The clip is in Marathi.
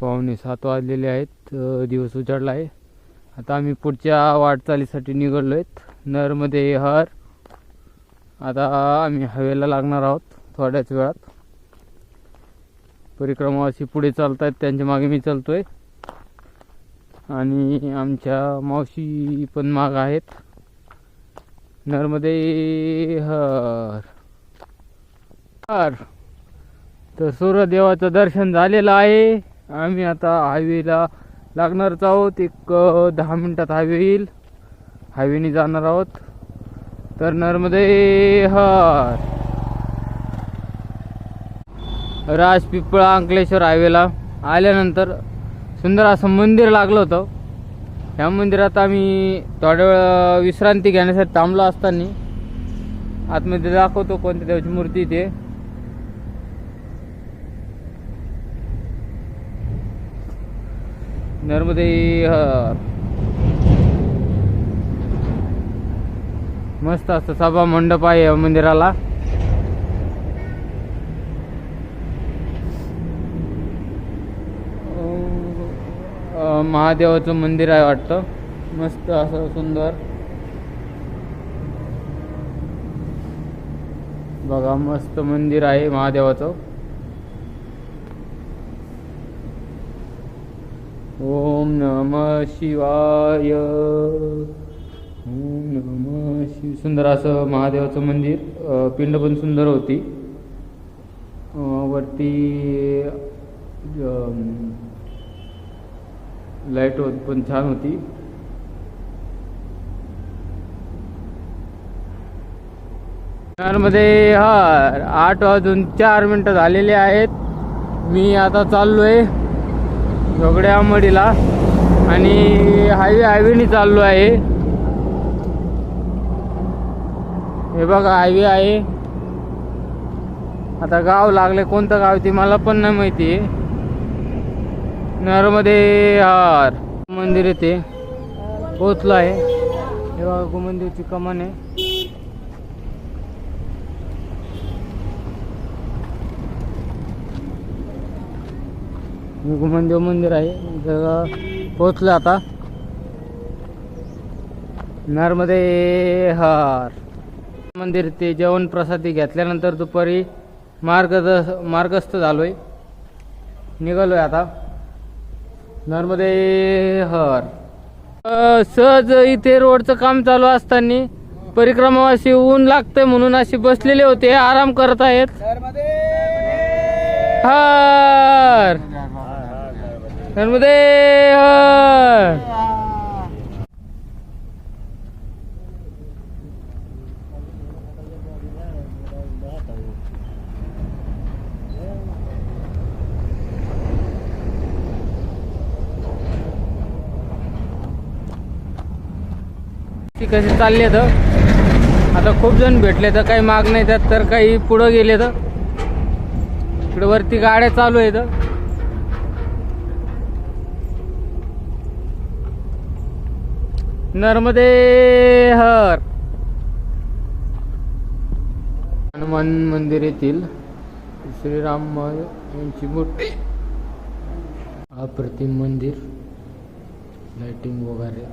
पाहुणे सात वाजलेले आहेत दिवस उजाडला आहे आता आम्ही पुढच्या वाटचालीसाठी निघालो आहेत नरमध्ये हर आता आम्ही हवेला लागणार आहोत थोड्याच वेळात. परिक्रमावासी पुढे चालत आहेत त्यांच्या मागे मी चालतोय. आणि आमच्या मावशी पण माग आहेत. नरमध्ये हर हर. तर सूर्यदेवाचं दर्शन झालेलं आहे. आम्ही आता हायवेला लागणारच आहोत. एक दहा मिनटात हायवे येईल. हायवेने जाणार आहोत. तर नर्मदे हर. राजपिपळा अंकलेश्वर हायवेला आल्यानंतर सुंदर असं मंदिर लागलं होतं. ह्या मंदिरात आम्ही थोड्या वेळ विश्रांती घेण्यासाठी थांबलो असताना. आतमध्ये दाखवतो कोणत्या देवाची मूर्ती ते. नर्मदे मस्त असं सभा मंडप आहे मंदिराला. महादेवाचं मंदिर आहे वाटतं. मस्त असं सुंदर. बघा मस्त मंदिर आहे महादेवाचं. ओम नम शिवाय. ओम नम शिव सुंदर असं महादेवाचं मंदिर पिंड पण सुंदर होती. वरती लाइट होत पण छान होती. मध्ये हा आठ वाजून चार मिनटं झालेले आहेत. मी आता चाललोय. झोगड्या आंबडीला आणि हायवे हायवेने चाललो आहे. हे बघा हायवे आहे. आता गाव लागले कोणतं गाव ते मला पण नाही माहिती. आहे नरमध्ये हार मंदिर येते पोचलो आहे. हे बघा गोमंदिरची कमान आहे. गोमंदेव मंदिर आहे. इथं पोचलं आता. नरमध्ये हार. मंदिर ते जेवण प्रसादी घेतल्यानंतर दुपारी मार्ग मार्गस्थ झालोय. निघालोय आता. नर्मदे हर. सहज इथे रोडचं काम चालू असताना परिक्रमावासी ऊन लागतंय म्हणून असे बसलेले होते. आराम करत आहेत हर! नर्मदे कसे ती कशी तर आता खूप जण भेटले तर काही माग नाही त्यात तर काही पुढं गेले तर? इकडे वरती गाड्या चालू आहेत. नर्मदे हर हनुमान मंदिर येथील श्रीराम यांची मूर्ती. अप्रतिम मंदिर. लाइटिंग वगैरे.